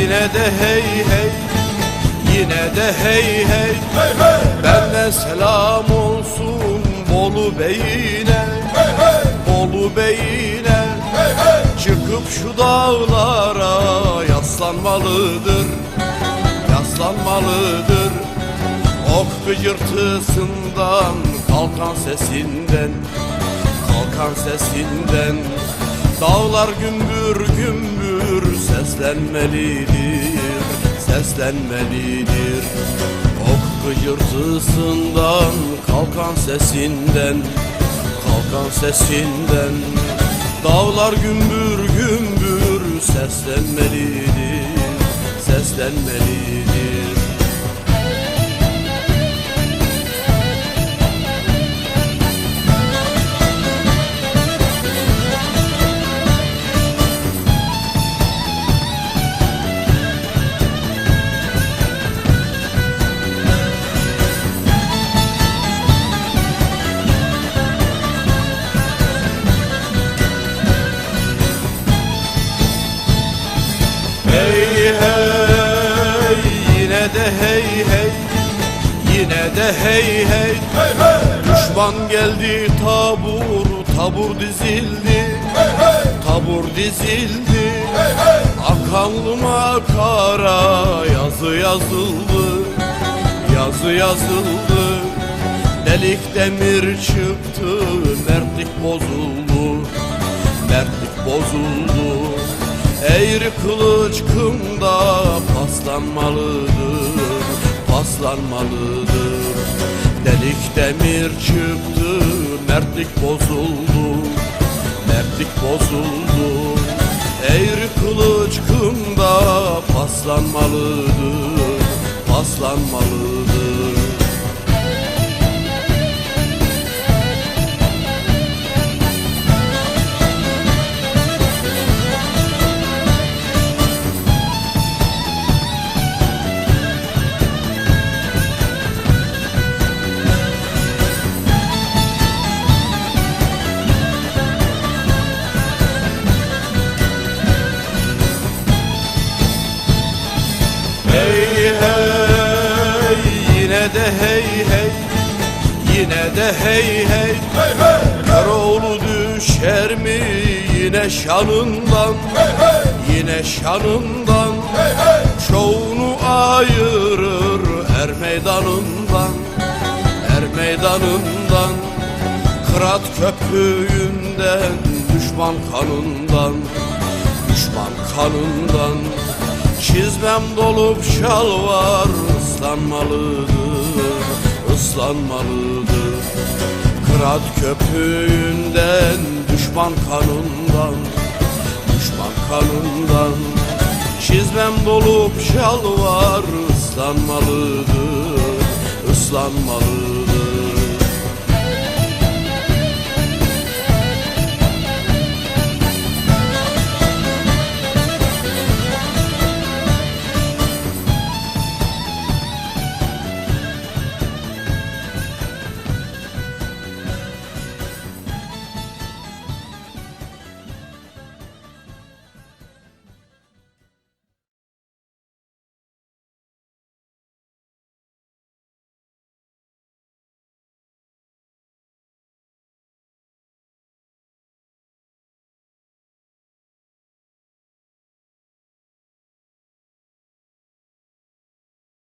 Yine de hey hey Yine de hey hey. Benden selam olsun Bolu Bey'ine Bolu Bey'ine. Çıkıp şu dağlara Yaslanmalıdır Yaslanmalıdır. Ok gıcırtısından Kalkan sesinden Kalkan sesinden Dağlar gümbür gümbür Seslenmelidir Seslenmelidir. Ok gıcırtısından Kalkan sesinden Kalkan sesinden. Dağlar gümbür gümbür Seslenmelidir Seslenmelidir Hey hey yine de hey hey. Yine de hey hey. Düşman geldi tabur tabur dizildi. Tabur dizildi. Akanlıma kara yazı yazıldı. Yazı yazıldı. Delik demir çıktı Mertlik bozuldu. Mertlik bozuldu Eğri kılıç kımda paslanmalıdır Paslanmalıdır. Delik demir çıktı Mertlik bozuldu Mertlik bozuldu. Eğri kılıç kımda paslanmalıdır Paslanmalıdır de hey hey Yine de hey hey. Köroğlu düşer mi yine şanından? Yine şanından. Çoğunu ayırır er meydanından Er meydanından. Kırat köprüğünden Düşman kanından Düşman kanından. Çizmem dolup şalvar ıslanmalıdır, ıslanmalıdır. Kırat köpüğünden, düşman kanından, düşman kanından. Çizmem dolup şalvar ıslanmalıdır, ıslanmalıdır